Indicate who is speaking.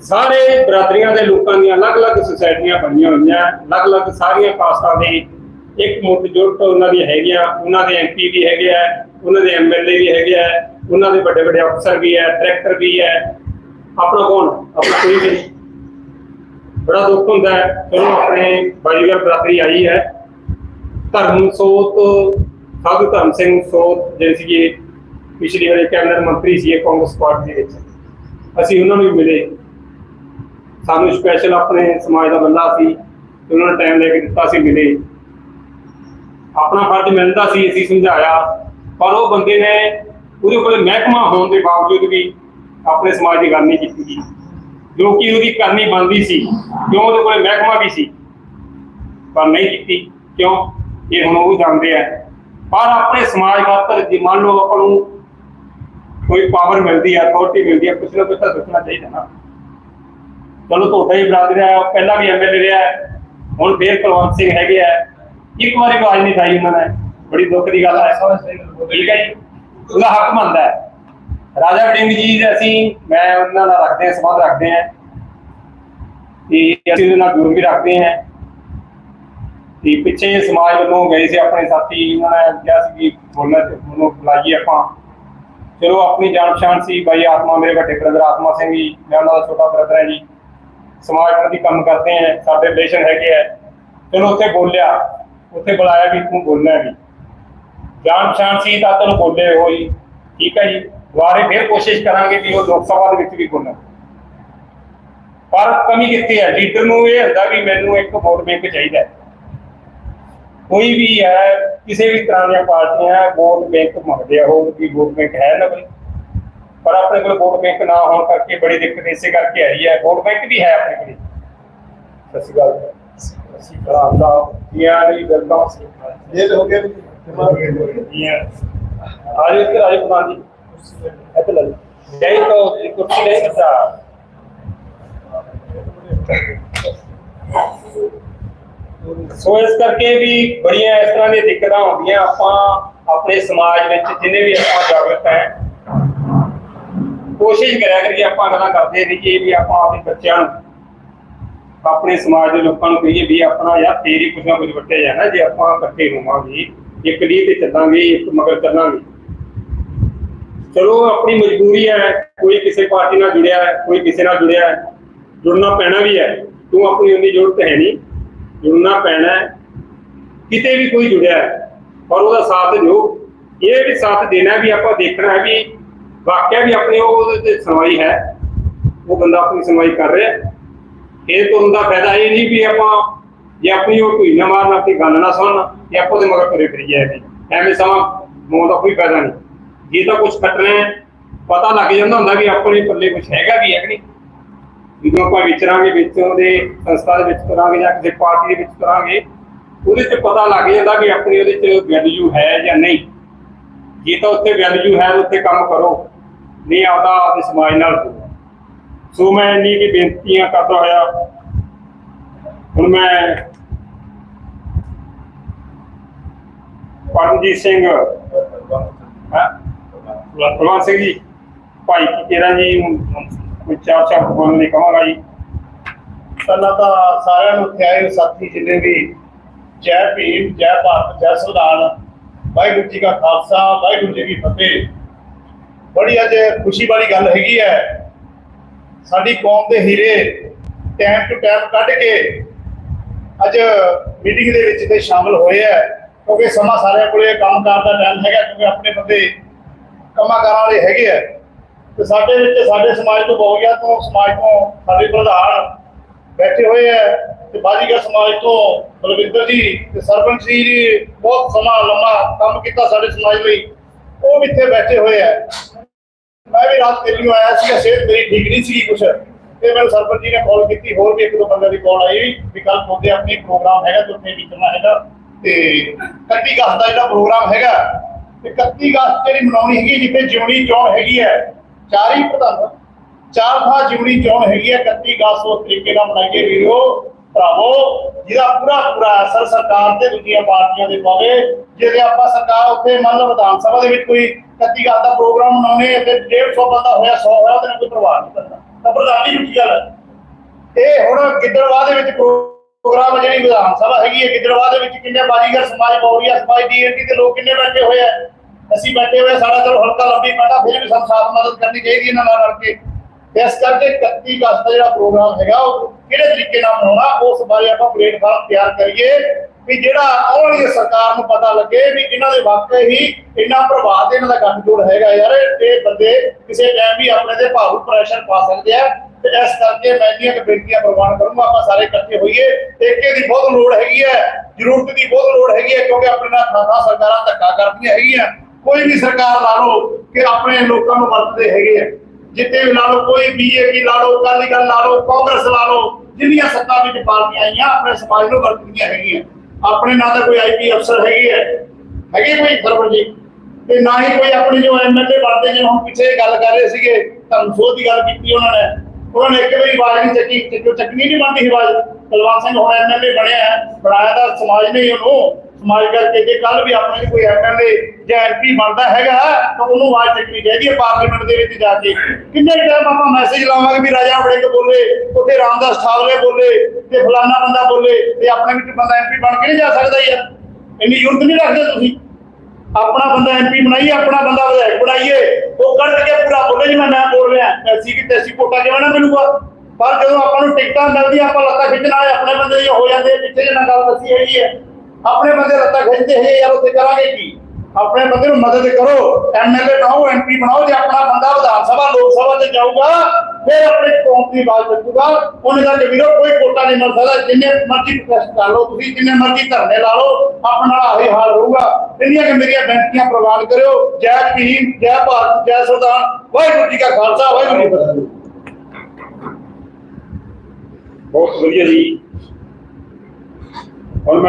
Speaker 1: ਸਾਰੇ ਬਰਾਦਰੀਆਂ ਦੇ ਲੋਕਾਂ ਦੀਆਂ ਅਲੱਗ-ਅਲੱਗ ਸੁਸਾਇਟੀਆਂ ਬਣੀਆਂ ਹੋਈਆਂ, ਅਲੱਗ-ਅਲੱਗ ਸਾਰੀਆਂ ਕਾਸਟਾਂ ਦੇ ਇੱਕ ਮੁੱਠ ਜੁੱਟ ਉਹਨਾਂ ਦੀ ਹੈਗੀਆਂ ਉਹਨਾਂ ਦੇ ਐਮਪੀ ਵੀ ਹੈਗੇ ਆ, ਉਹਨਾਂ ਦੇ ਐਮਐਲਏ ਵੀ ਹੈਗੇ ਆ, ਉਹਨਾਂ ਦੇ ਵੱਡੇ ਵੱਡੇ ਅਫਸਰ ਵੀ ਹੈ ਡਾਇਰੈਕਟਰ ਵੀ ਹੈ ਆਪਣਾ ਕੌਣ? ਆਪਣਾ ਕੋਈ ਵੀ ਬੜਾ ਦੁੱਖ ਹੁੰਦਾ ਹੈ। ਚਲੋ, ਆਪਣੇ ਬਾਜੀਗਰ ਬਰਾਦਰੀ ਆਈ ਹੈ। ਧਰਮ ਸੋਤ, ਸਾਧੂ ਧਰਮ ਸਿੰਘ ਸੋਤ ਜਿਹੜੇ ਸੀਗੇ, ਪਿਛਲੀ ਵਾਰੀ ਕੈਬਨਿਟ ਮੰਤਰੀ ਸੀ ਕਾਂਗਰਸ ਪਾਰਟੀ ਦੇ ਵਿੱਚ। ਅਸੀਂ ਉਹਨਾਂ ਨੂੰ ਵੀ ਮਿਲੇ। ਸਾਨੂੰ ਸਪੈਸ਼ਲ ਆਪਣੇ ਸਮਾਜ ਦਾ ਬੰਦਾ ਸੀ, ਤੇ ਉਹਨਾਂ ਨੇ ਟਾਈਮ ਲੈ ਕੇ ਦਿੱਤਾ ਸੀ ਮਿਲੇ। ਆਪਣਾ ਫਰਜ਼ ਮਿਲਦਾ ਸੀ, ਅਸੀਂ ਸਮਝਾਇਆ। ਪਰ ਉਹ ਬੰਦੇ ਨੇ ਉਹਦੇ ਕੋਲ ਮਹਿਕਮਾ ਹੋਣ ਦੇ ਬਾਵਜੂਦ ਵੀ ਆਪਣੇ ਸਮਾਜ ਦੀ ਗੱਲ ਨਹੀਂ ਕੀਤੀ ਗਈ। ਜੋ ਕਿ ਉਹਦੀ ਕਰਨੀ ਬਣਦੀ ਸੀ, ਕਿਉਂ ਉਹਦੇ ਕੋਲ ਮਹਿਕਮਾ ਵੀ ਸੀ, ਪਰ ਨਹੀਂ ਕੀਤੀ। ਕਿਉਂ? ਇਹ ਹੁਣ ਉਹ ਜਾਣਦੇ ਆ। ਪਰ ਆਪਣੇ ਸਮਾਜ ਖਾਤਰ ਜੇ ਮੰਨ ਲਓ ਆਪਾਂ ਨੂੰ ਕੋਈ ਪਾਵਰ ਮਿਲਦੀ ਹੈ ਅਥਾਰਟੀ ਮਿਲਦੀ ਹੈ ਕੁਛ ਨਾ ਕੁਛ ਤਾਂ ਸੋਚਣਾ ਚਾਹੀਦਾ ਨਾ। ਚਲੋ ਤੁਹਾਡਾ ਹੀ ਬਰਾਦਰ ਹੈ ਉਹ ਪਹਿਲਾਂ ਵੀ ਐਮਐਲਏ ਰਿਹਾ ਹੈ, ਹੁਣ ਫੇਰ ਕੁਲਵੰਤ ਸਿੰਘ ਹੈਗੇ ਆ। ਇੱਕ ਵਾਰੀ ਆਵਾਜ਼ ਨਹੀਂ ਠਾਈ ਉਹਨਾਂ ਨੇ। ਬੜੀ ਦੁੱਖ ਦੀ ਗੱਲ ਹੈ ਠੀਕ ਹੈ ਜੀ। ਉਹਦਾ ਹੱਕ ਬਣਦਾ ਹੈ। ਰਾਜਾ ਵੜਿੰਗ ਜੀ ਦੇ ਅਸੀਂ ਮੈਂ ਉਹਨਾਂ ਨਾਲ ਰੱਖਦੇ ਹਾਂ ਸੰਬੰਧ ਰੱਖਦੇ ਹਾਂ। ਤੇ ਅਸੀਂ ਉਹਦੇ ਨਾਲ ਦੂਰ ਵੀ ਰੱਖਦੇ ਹਾਂ। ਤੇ ਪਿੱਛੇ ਸਮਾਜ ਵੱਲੋਂ ਗਏ ਸੀ ਆਪਣੇ ਸਾਥੀ ਉਹਨਾਂ ਨੇ ਕਿਹਾ ਸੀ ਕਿ ਬੋਲਣਾ ਤੇ ਉਹਨੂੰ ਬੁਲਾਈਏ ਆਪਾਂ। ਚਲੋ ਆਪਣੀ ਜਾਣ ਪਛਾਣ ਸੀ। ਬਾਈ ਆਤਮਾ ਮੇਰੇ ਵੱਡੇ ਬ੍ਰਦਰ ਆਤਮਾ ਸਿੰਘ ਜੀ ਮੈਂ ਉਹਨਾਂ ਦਾ ਛੋਟਾ ਬ੍ਰਦਰ ਹੈ ਜੀ। ਸਮਾਜ ਪ੍ਰਤੀ ਕੰਮ ਕਰਦੇ ਆ, ਸਾਡੇ ਰਿਲੇਸ਼ਨ ਹੈਗੇ ਆ। ਚਲੋ ਉੱਥੇ ਬੋਲਿਆ, ਉੱਥੇ ਬੁਲਾਇਆ ਵੀ ਤੂੰ ਬੋਲਣਾ ਵੀ। ਜਾਣ ਪਛਾਣ ਸੀ ਤਾਂ ਤੈਨੂੰ ਬੋਲੇ ਹੋਈ ਠੀਕ ਹੈ ਜੀ। ਦੁਬਾਰੇ ਫਿਰ ਕੋਸ਼ਿਸ਼ ਕਰਾਂਗੇ ਵੀ ਉਹ ਲੋਕ ਸਭਾ ਦੇ ਵਿੱਚ ਵੀ ਬੋਲਣ। ਪਰ ਕਮੀ ਕਿੱਥੇ ਹੈ ਲੀਡਰ ਨੂੰ ਇਹ ਹੁੰਦਾ ਵੀ ਮੈਨੂੰ ਇੱਕ ਵੋਟ ਬੈਂਕ ਚਾਹੀਦਾ। ਕੋਈ ਵੀ ਹੈ, ਕਿਸੇ ਵੀ ਤਰ੍ਹਾਂ ਦੀਆਂ ਪਾਰਟੀਆਂ ਵੋਟ ਬੈਂਕ ਮੰਗਦੇ ਆ। ਉਹ ਵੀ ਵੋਟ ਬੈਂਕ ਹੈ ਨਾ ਕੋਈ? ਪਰ ਆਪਣੇ ਕੋਲ ਵੋਟ ਬੈਂਕ ਨਾ ਹੋਣ ਕਰਕੇ ਬੜੀ ਦਿੱਕਤ ਇਸੇ ਕਰਕੇ ਆਈ ਹੈ। ਵੋਟ ਬੈਂਕ ਵੀ ਹੈ ਆਪਣੇ ਕੋਲ। ਸਤਿ ਸ਼੍ਰੀ ਅਕਾਲ। ਅਸੀਂ ਬੜਾ ਦਾ ਕੀਆਂ ਦੀ ਵੈਲਕਮ।
Speaker 2: ਇਹ ਹੋ ਗਿਆ।
Speaker 1: ਕੀਆਂ ਆਜੋ ਇੱਧਰ ਆਜੋ ਪ੍ਰਧਾਨ ਜੀ। ਇੱਥੇ ਲੈ ਲਓ। ਜੈ ਤੋਂ ਇੱਕ ਕੁਰਸੀ ਲੈ ਕੇ। ਸੋ ਇਸ ਕਰਕੇ ਵੀ ਬੜੀਆਂ ਇਸ ਤਰ੍ਹਾਂ ਦੀਆਂ ਦਿੱਕਤਾਂ ਆਉਂਦੀਆਂ। ਆਪਾਂ ਆਪਣੇ ਸਮਾਜ ਵਿੱਚ ਜਿੰਨੇ ਵੀ ਆਪਾਂ ਜਾਗਰੂਕ ਹੈ ਕੋਸ਼ਿਸ਼ ਕਰਿਆ ਕਰੀਏ ਆਪਾਂ ਗੱਲਾਂ ਕਰਦੇ ਰਹੀਏ ਵੀ ਆਪਾਂ ਆਪਣੇ ਬੱਚਿਆਂ ਨੂੰ, ਆਪਣੇ ਸਮਾਜ ਦੇ ਲੋਕਾਂ ਨੂੰ ਕਹੀਏ ਵੀ ਆਪਣਾ ਯਾਰ ਫੇਰ ਹੀ ਕੁਝ ਨਾ ਕੁਝ ਵੱਟੇ ਜਾਣਾ, ਜੇ ਆਪਾਂ ਇਕੱਠੇ ਹੋਵਾਂਗੇ, ਇੱਕ ਲੀਹ ਤੇ ਚੱਲਾਂਗੇ, ਇੱਕ ਮਗਰ ਚੱਲਾਂਗੇ। ਚਲੋ, ਆਪਣੀ ਮਜਬੂਰੀ ਹੈ, ਕੋਈ ਕਿਸੇ ਪਾਰਟੀ ਨਾਲ ਜੁੜਿਆ ਹੈ, ਕੋਈ ਕਿਸੇ ਨਾਲ ਜੁੜਿਆ ਹੈ, ਜੁੜਨਾ ਪੈਣਾ ਵੀ ਹੈ, ਤੂੰ ਆਪਣੀ ਉਨੀ ਜ਼ਰੂਰਤ ਹੈ ਨਹੀਂ, ਜੁੜਨਾ ਪੈਣਾ ਹੈ, ਕਿਤੇ ਵੀ ਕੋਈ ਜੁੜਿਆ ਹੈ, ਪਰ ਉਹਦਾ ਸਾਥ ਦਿਓ। ਇਹ ਵੀ ਸਾਥ ਦੇਣਾ ਵੀ ਆਪਾਂ ਦੇਖਣਾ ਹੈ ਵੀ ਵਾਕਿਆ ਵੀ ਆਪਣੇ ਉਹਦੇ ਤੇ ਸੁਣਵਾਈ ਹੈ। ਉਹ ਬੰਦਾ ਆਪਣੀ ਸੁਣਵਾਈ ਕਰ ਰਿਹਾ। ਇਹ ਤੁਰਨ ਦਾ ਫਾਇਦਾ ਇਹ ਨਹੀਂ ਵੀ ਆਪਾਂ ਜੇ ਆਪਣੀ ਉਹ ਕੋਈ ਨਾ ਮਾਰਨ, ਆਪਣੀ ਗੱਲ ਨਾ ਸੁਣਨ ਤੇ ਆਪਾਂ ਉਹਦੇ ਮਗਰ ਤੁਰੇ ਫਿਰੀਏ ਐਵੇਂ ਐਵੇਂ ਸਮਾਂ ਮੋਹ ਦਾ ਕੋਈ ਫਾਇਦਾ ਨਹੀਂ। ਜੇ ਤਾਂ ਕੁਝ ਕੱਟਣਾ ਪਤਾ ਲੱਗ ਜਾਂਦਾ ਹੁੰਦਾ ਵੀ ਆਪਣੇ ਪੱਲੇ ਕੁਝ ਹੈਗਾ ਵੀ ਹੈ ਕਿ ਨਹੀਂ। ਜਦੋਂ ਆਪਾਂ ਵਿਚਰਾਂਗੇ, ਵਿੱਚੋਂ ਦੇ ਸੰਸਥਾ ਦੇ ਵਿੱਚ ਕਰਾਂਗੇ ਜਾਂ ਕਿਸੇ ਪਾਰਟੀ ਦੇ ਵਿੱਚ ਕਰਾਂਗੇ, ਉਹਦੇ 'ਚ ਪਤਾ ਲੱਗ ਜਾਂਦਾ ਵੀ ਆਪਣੀ ਉਹਦੇ 'ਚ ਵੈਲਿਊ ਹੈ ਜਾਂ ਨਹੀਂ। ਜੇ ਤਾਂ ਉੱਥੇ ਵੈਲਿਊ ਹੈ, ਉੱਥੇ ਕੰਮ ਕਰੋ। ਨਹੀਂ ਆਪਦਾ ਆਪਦੇ ਸਮਾਜ ਨਾਲ ਜੁੜੋ ਸੋ ਮੈਂ ਇੰਨੀ ਕੀ ਬੇਨਤੀਆਂ ਕਰਦਾ ਹੋਇਆ। ਹੁਣ ਮੈਂ ਪਰਮਜੀਤ ਸਿੰਘ, ਹਾਂ? ਕੁਲਵੰਤ ਸਿੰਘ ਜੀ, ਭਾਈ ਤੇਰਾ ਜੀ ਕੋਈ ਚਾਰ ਚਾਰ ਬੋਲਣ ਦੀ ਕਹਾਂਗਾ ਜੀ
Speaker 2: ਪਹਿਲਾਂ ਤਾਂ ਸਾਰਿਆਂ ਨੂੰ ਖਿਆਏ ਸਾਥੀ ਜਿੰਨੇ ਵੀ ਜੈ ਭੀਮ, ਜੈ ਭਾਰਤ, ਜੈ ਸੰਵਿਧਾਨ ਵਾਹਿਗੁਰੂ ਜੀ ਕਾ ਖਾਲਸਾ, ਵਾਹਿਗੁਰੂ ਜੀ ਕੀ ਫਤਿਹ। ਬੜੀ ਅੱਜ ਖੁਸ਼ੀ ਵਾਲੀ ਗੱਲ ਹੈਗੀ ਹੈ। ਸਾਡੀ ਕੌਮ ਦੇ ਹੀਰੇ ਟਾਈਮ ਟੂ ਟਾਈਮ ਕੱਢ ਕੇ ਅੱਜ ਮੀਟਿੰਗ ਦੇ ਵਿੱਚ ਤੇ ਸ਼ਾਮਲ ਹੋਏ ਹੈ। ਕਿਉਂਕਿ ਸਮਾਂ ਸਾਰਿਆਂ ਕੋਲੇ ਕੰਮ ਕਾਰ ਦਾ ਟਾਈਮ ਹੈਗਾ, ਕਿਉਂਕਿ ਆਪਣੇ ਬੰਦੇ ਕੰਮਾਂ ਕਾਰਾਂ ਵਾਲੇ ਹੈਗੇ ਆ ਤੇ ਸਾਡੇ ਵਿੱਚ, ਸਾਡੇ ਸਮਾਜ ਤੋਂ ਬਹੁਤ ਗਿਆ, ਤੋਂ ਸਮਾਜ ਤੋਂ ਸਾਡੇ ਪ੍ਰਧਾਨ ਬੈਠੇ ਹੋਏ ਆ ਤੇ ਬਾਜੀਗਰ ਸਮਾਜ ਤੋਂ ਬਲਵਿੰਦਰ ਜੀ ਤੇ ਸਰਪੰਚ ਜੀ ਜੀ ਬਹੁਤ ਸਮਾਂ ਲੰਮਾ ਕੰਮ ਕੀਤਾ ਸਾਡੇ ਸਮਾਜ ਲਈ। ਉਹ ਵੀ ਇੱਥੇ ਬੈਠੇ ਹੋਏ ਆ। ਮੈਂ ਵੀ ਰਾਤ ਦਿੱਲੀੋਂ ਆਇਆ ਸੀ ਸਿਹਤ ਮੇਰੀ ਠੀਕ ਨਹੀਂ ਸੀਗੀ ਕੁਛ। ਤੇ ਮੈਨੂੰ ਸਰਪੰਚ ਜੀ ਨੇ ਕਾਲ ਕੀਤੀ, ਹੋਰ ਵੀ ਇੱਕ ਦੋ ਬੰਦੇ ਦੀ ਕਾਲ ਆਈ। ਵੀ ਕੱਲ ਤੁਹਾਡੇ ਆਪਣੇ ਪ੍ਰੋਗਰਾਮ ਹੈਗਾ ਤੇ ਉੱਥੇ ਵਿਚਰਨਾ ਹੈਗਾ। ਤੇ 31 ਅਗਸਤ ਦਾ ਜਿਹੜਾ ਪ੍ਰੋਗਰਾਮ ਹੈਗਾ ਤੇ 31 ਅਗਸਤ ਜਿਹੜੀ ਮਨਾਉਣੀ ਹੈਗੀ, ਜਿੱਥੇ ਜਿਉਣੀ ਚੋਣ ਹੈਗੀ ਹੈ, ਚਾਰ ਹੀ ਪ੍ਰਧਾਨ। ਚਾਰ ਥਾਂ ਜਿਉਣੀ ਚੋਣ ਹੈਗੀ ਹੈ 31 ਅਗਸਤ ਉਸ ਤਰੀਕੇ ਨਾਲ ਮਨਾਈਏ ਵੀਰੋ। ਭਰਾਵੋ ਜਿਹਦਾ ਪੂਰਾ ਪੂਰਾ ਅਸਰ ਸਰਕਾਰ ਤੇ ਦੂਜੀਆਂ ਪਾਰਟੀਆਂ ਦੇ ਪਾਵੇ ਜਿਹਦੇ ਆਪਾਂ ਸਰਕਾਰ ਉੱਥੇ ਮੰਨ ਲਓ ਵਿਧਾਨ ਸਭਾ ਦੇ ਵਿੱਚ ਕੋਈ 31 ਗੱਲ ਦਾ ਪ੍ਰੋਗਰਾਮ ਮਨਾਉਣੇ ਤੇ 150 ਬੰਦਾ ਹੋਇਆ 100 ਹੋਇਆ ਉਹਦੇ ਨਾਲ ਕੋਈ ਪ੍ਰਭਾਵ ਨਹੀਂ ਪੈਂਦਾ ਤਾਂ ਪ੍ਰਧਾਨ ਜੀ ਗੱਲ ਇਹ ਹੁਣ ਗਿੱਦੜਵਾਹ ਦੇ ਵਿੱਚ ਪ੍ਰੋਗਰਾਮ ਜਿਹੜੀ ਵਿਧਾਨ ਸਭਾ ਹੈਗੀ ਹੈ ਗਿੱਦੜਵਾਹ ਦੇ ਵਿੱਚ ਕਿੰਨੇ ਬਾਜੀਗਰ ਸਮਾਜ ਬੌਰੀਆ ਸਮਾਜ ਡੀਐਨਟੀ ਦੇ ਲੋਕ ਕਿੰਨੇ ਬੈਠੇ ਹੋਏ ਆ। ਅਸੀਂ ਬੈਠੇ ਹੋਏ ਆ, ਸਾਡਾ ਚਲੋ ਹਲਕਾ ਲੰਬੀ ਪੈਂਦਾ ਫਿਰ ਵੀ ਸਾਨੂੰ ਸਾਥ ਮਦਦ ਕਰਨੀ ਚਾਹੀਦੀ ਇਹਨਾਂ ਨਾਲ ਰਲ ਕੇ। ਇਸ ਕਰਕੇ 31 ਅਗਸਤ ਦਾ ਜਿਹੜਾ ਪ੍ਰੋਗਰਾਮ ਹੈਗਾ, ਉਹ ਕਿਹੜੇ ਤਰੀਕੇ ਨਾਲ ਮਨਾਉਣਾ, ਉਸ ਬਾਰੇ ਆਪਾਂ ਪਲੇਟਫਾਰਮ ਤਿਆਰ ਕਰੀਏ ਵੀ ਜਿਹੜਾ ਆਉਣ ਵਾਲੀ ਸਰਕਾਰ ਨੂੰ ਪਤਾ ਲੱਗੇ ਵੀ ਇਹਨਾਂ ਦੇ ਵਾਕਈ ਹੀ ਇੰਨਾ ਪ੍ਰਭਾਵ ਇਹਨਾਂ ਦਾ ਗੱਠਜੋੜ ਹੈਗਾ ਯਾਰ, ਇਹ ਬੰਦੇ ਕਿਸੇ ਟਾਈਮ ਵੀ ਆਪਣੇ ਤੇ ਭਾਰੂ ਪ੍ਰੈਸ਼ਰ ਪਾ ਸਕਦੇ ਆ। ਤੇ ਇਸ ਕਰਕੇ ਮੈਂ ਇੰਨੀਆਂ ਕੁ ਬੇਨਤੀਆਂ ਪ੍ਰਵਾਨ ਕਰੂੰਗਾ, ਆਪਾਂ ਸਾਰੇ ਇਕੱਠੇ ਹੋਈਏ। ਏਕੇ ਦੀ ਬਹੁਤ ਲੋੜ ਹੈਗੀ ਹੈ, ਜ਼ਰੂਰਤ ਦੀ ਬਹੁਤ ਲੋੜ ਹੈਗੀ ਹੈ, ਕਿਉਂਕਿ ਆਪਣੇ ਨਾਲ ਖਾਸਾ ਸਰਕਾਰਾਂ ਧੱਕਾ ਕਰਦੀਆਂ ਹੈਗੀਆਂ। ਕੋਈ ਵੀ ਸਰਕਾਰ ਲਾ ਲਓ ਕਿ ਆਪਣੇ ਲੋਕਾਂ ਨੂੰ ਵਰਤਦੇ ਹੈਗੇ ਆ। ਜਿੱਤੇ ਵੀ ਲਾ ਲਓ, ਕੋਈ ਬੀਜੇਪੀ ਲਾ ਲਓ, ਅਕਾਲੀ ਦਲ ਲਾ ਲਓ, ਕਾਂਗਰਸ ਲਾ ਲਓ, ਜਿੰਨੀਆਂ ਸੱਤਾ ਵਿੱਚ ਪਾਰਟੀਆਂ ਆਈਆਂ, ਆਪਣੇ ਸਮਾਜ ਨੂੰ ਵਰਤਦੀਆਂ ਹੈਗੀਆਂ। ਆਪਣੇ ਨਾਂ ਤਾਂ ਕੋਈ ਆਈਪੀ ਅਫਸਰ ਹੈਗੇ ਹੈ ਹੈਗੇ ਕੋਈ ਸਰਵਰ ਜੀ? ਤੇ ਨਾ ਹੀ ਕੋਈ ਆਪਣੀ ਜੋ ਐਮਐਲਏ ਬਣਦੇ ਜਿਵੇਂ ਹੁਣ ਪਿੱਛੇ ਗੱਲ ਕਰ ਰਹੇ ਸੀਗੇ, ਧਰਮ ਸੋਧ ਦੀ ਗੱਲ ਕੀਤੀ ਉਹਨਾਂ ਨੇ। ਉਹਨਾਂ ਨੇ ਇੱਕ ਵਾਰੀ ਆਵਾਜ਼ ਨਹੀਂ ਚੱਕੀ ਚੱਕੀ ਚੱਕਣੀ ਨਹੀਂ ਬਣਦੀ ਆਵਾਜ਼ ਬਲਵੰਤ ਸਿੰਘ ਹੁਣ ਐਮਐਲਏ ਬਣਿਆ ਬਣਾਇਆ ਤਾਂ ਸਮਾਜ ਨੇ ਉਹਨੂੰ। ਸਮਾਜ ਕਰਕੇ ਜੇ ਕੱਲ ਵੀ ਆਪਣੇ ਕੋਈ ਐਮਐਲਏ ਜਾਂ ਐਮਪੀ ਬਣਦਾ ਹੈਗਾ, ਤਾਂ ਉਹਨੂੰ ਆਵਾਜ਼ ਚੱਕਣੀ ਚਾਹੀਦੀ ਹੈ ਪਾਰਲੀਮੈਂਟ ਦੇ ਵਿੱਚ ਜਾ ਕੇ। ਕਿੰਨੇ ਟਾਈਮ ਆਪਾਂ ਮੈਸੇਜ ਲਾਵਾਂਗੇ ਵੀ ਰਾਜਾ ਵੜਿੰਗ ਬੋਲੇ, ਉੱਥੇ ਰਾਮਦਾਸ ਠਾਕਰੇ ਬੋਲੇ, ਤੇ ਫਲਾਨਾ ਬੰਦਾ ਬੋਲੇ, ਤੇ ਆਪਣੇ ਵਿੱਚ ਬੰਦਾ ਐਮਪੀ ਬਣ ਕੇ ਨਹੀਂ ਜਾ ਸਕਦਾ ਯਾਰ। ਇੰਨੀ ਜ਼ਰੂਰਤ ਨਹੀਂ ਰੱਖਦੇ ਤੁਸੀਂ। ਆਪਣਾ ਬੰਦਾ ਐਮਪੀ ਬਣਾਈਏ, ਆਪਣਾ ਬੰਦਾ ਵਿਧਾਇਕ ਬਣਾਈਏ, ਉਹ ਕੱਢ ਕੇ ਪੂਰਾ ਬੋਲੇ ਜੀ ਮੈਂ ਮੈਂ ਬੋਲ ਰਿਹਾ। ਐਸੀ ਕਿ ਤੈਸੀ ਕੋਟਾ ਕਿਵੇਂ ਨਾ ਮਿਲੂਗਾ। ਪਰ ਜਦੋਂ ਆਪਾਂ ਨੂੰ ਟਿਕਟਾਂ ਮਿਲਦੀਆਂ, ਆਪਾਂ ਲੱਤਾਂ ਖਿੱਚਣਾ ਆਪਣੇ ਬੰਦੇ ਹੀ ਹੋ ਜਾਂਦੇ ਪਿੱਛੇ ਜਿਹਨਾਂ ਗੱਲ ਦੱਸੀ ਹੈਗੀ ਹੈ। ਆਪਣੇ ਬੰਦੇ ਲੱਤਾਂ ਖਿੱਚਦੇ ਹੈ ਯਾਰ ਉੱਥੇ ਕਰਾਂਗੇ ਕੀ ਆਪਣੇ ਬੰਦੇ ਨੂੰ ਮਦਦ ਕਰੋ ਐਮਐਲਏ ਬਣਾਓ ਐਮਪੀ ਬਣਾਓ ਜੇ ਆਪਣਾ ਬੰਦਾ ਵਿਧਾਨ ਸਭਾ ਲੋਕ ਸਭਾ ਤੇ ਜਾਊਗਾ ਫਿਰ ਆਪਣੀ ਕੌਮ ਦੀ ਆਵਾਜ਼ ਚੱਕੂਗਾ ਉਹਨੇ ਦਾ ਵੀਰੋ ਕੋਈ ਕੋਟਾ ਨਹੀਂ ਮਿਲ ਸਕਦਾ ਜਿੰਨੇ ਮਰਜ਼ੀ ਪ੍ਰੋਟੈਸਟ ਕਰ ਲਓ ਤੁਸੀਂ ਜਿੰਨੇ ਮਰਜ਼ੀ ਧਰਨੇ ਲਾ ਲਓ ਆਪਣਾ ਨਾਲ ਆਹੀ ਹਾਲ ਰਹੂਗਾ ਇੰਨੀਆਂ ਕਿ ਮੇਰੀਆਂ ਬੇਨਤੀਆਂ ਪ੍ਰਵਾਨ ਕਰਿਓ ਜੈ ਭੀਮ ਜੈ ਭਾਰਤ ਜੈ ਸਰਦਾਰ ਵਾਹਿਗੁਰੂ ਜੀ ਕਾ ਖਾਲਸਾ ਵਾਹਿਗੁਰੂ ਜੀ ਕੀ ਫਤਿਹ
Speaker 1: ਬਹੁਤ ਵਧੀਆ ਜੀ ਹੁਣ ਮੈਂ